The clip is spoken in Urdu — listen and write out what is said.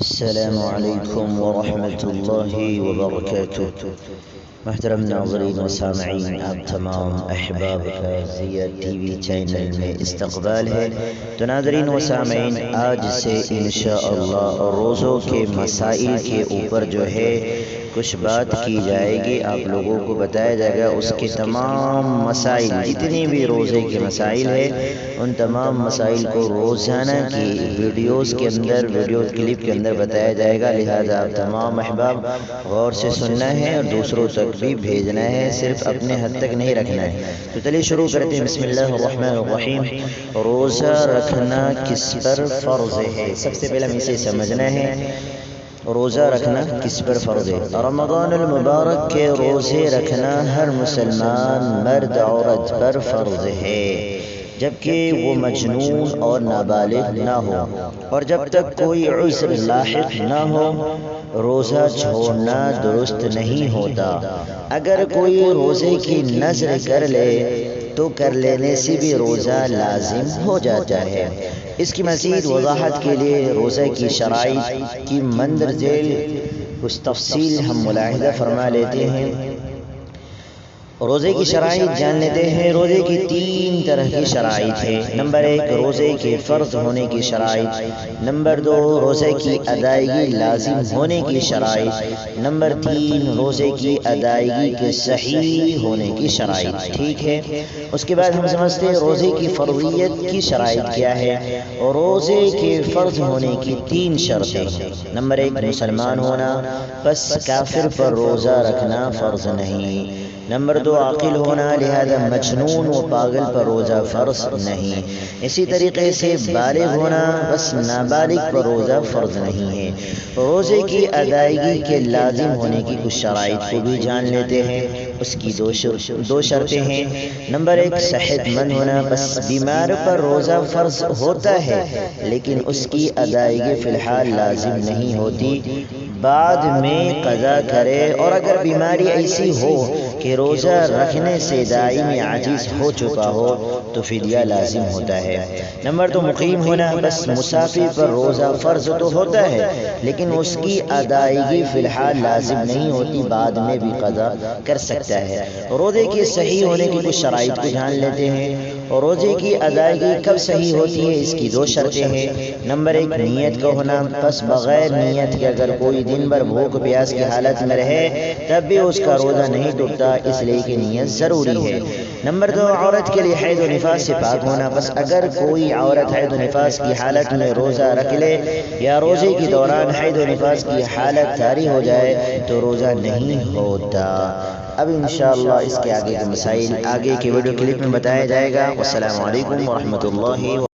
السلام علیکم ورحمۃ اللہ وبرکاتہ محترم ناظرین و سامعین، آپ تمام احباب کا ٹی وی چینل میں استقبال ہے تو ناظرین و سامعین، آج سے انشاءاللہ روزوں کے مسائل کے اوپر جو ہے کچھ بات کی جائے گی، آپ لوگوں کو بتایا جائے گا، اس کے تمام مسائل، جتنی بھی روزے کے مسائل ہے ان تمام مسائل کو روزانہ کی ویڈیوز کے اندر، ویڈیو کلپ کے اندر بتایا جائے گا، لہذا آپ تمام احباب غور سے سننا ہے اور دوسروں تک بھی بھیجنا ہے، صرف اپنے حد تک نہیں رکھنا ہے۔ تو چلیے شروع کرتے ہیں۔ بسم اللہ الرحمن الرحیم۔ روزہ رکھنا کس پر فرض ہے؟ سب سے پہلے ہم اسے سمجھنا ہے۔ روزہ رکھنا کس پر فرض ہے؟ رمضان المبارک کے روزے رکھنا ہر مسلمان مرد عورت پر فرض ہے، جبکہ وہ مجنون اور نابالغ نہ ہو۔ اور جب تک کوئی عذر لاحق نہ ہو، روزہ چھوڑنا درست نہیں ہوتا۔ اگر کوئی روزے کی نظر کر لے تو کر لینے سے بھی روزہ لازم ہو جاتا ہے۔ اس کی مزید وضاحت کے لیے روزہ کی شرائط کی مندر ذیل کچھ تفصیل ہم ملاحظہ فرما لیتے ہیں۔ روزے کی شرائط جان لیتے ہیں۔ روزے کی تین طرح کی شرائط ہے نمبر ایک روزے کے فرض ہونے کی شرائط۔ نمبر دو روزے کی ادائیگی لازم ہونے کی شرائط۔ نمبر تین روزے کی ادائیگی کے صحیح ہونے کی شرائط۔ ٹھیک ہے؟ اس کے بعد ہم سمجھتے ہیں روزے کی فرضیت کی شرائط کیا ہے؟ روزے کے فرض ہونے کی تین شرطیں نمبر ایک مسلمان ہونا۔ بس کافر پر روزہ رکھنا فرض نہیں نمبر دو و عاقل ہونا، لہذا مجنون و پاگل پر روزہ فرض نہیں۔ اسی طریقے سے بالغ ہونا بس نابالغ پر روزہ فرض نہیں ہے۔ روزے کی ادائیگی کے لازم ہونے کی کچھ شرائط کو بھی جان لیتے ہیں۔ اس کی دو دو شرطیں ہیں۔ نمبر ایک، صحت مند ہونا بس بیمار پر روزہ فرض ہوتا ہے، لیکن اس کی ادائیگی فی الحال لازم نہیں ہوتی۔ بعد میں قضا کرے اور اگر بیماری ایسی ہو کہ روزہ رکھنے سے دائمی عاجز ہو چکا ہو تو فدیہ لازم ہوتا ہے۔ نمبر دو مقیم ہونا بس مسافر پر روزہ فرض تو ہوتا ہے لیکن اس کی ادائیگی فی الحال لازم نہیں ہوتی بعد میں بھی قضا کر سکتا ہے۔ روزے کے صحیح ہونے کی کچھ شرائط کو جان لیتے ہیں۔ اور روزے کی ادائیگی کب صحیح ہوتی ہے اس کی دو شرطیں ہیں نمبر ایک نیت کا ہونا بس بغیر نیت کے اگر کوئی دن بھر بھوک پیاس کی حالت میں رہے، تب بھی اس کا روزہ نہیں ٹوٹتا، اس لیے کہ نیت ضروری ہے۔ نمبر دو، عورت کے لیے حید و نفاس سے پاک ہونا۔ بس اگر کوئی عورت حید و نفاس کی حالت میں روزہ رکھ لے یا روزے کے دوران حید و نفاس کی حالت جاری ہو جائے، تو روزہ نہیں ہوتا۔ اب انشاءاللہ اس کے آگے کے مسائل، آگے کے ویڈیو کلپ میں بتایا جائے گا۔ والسلام علیکم ورحمۃ اللہ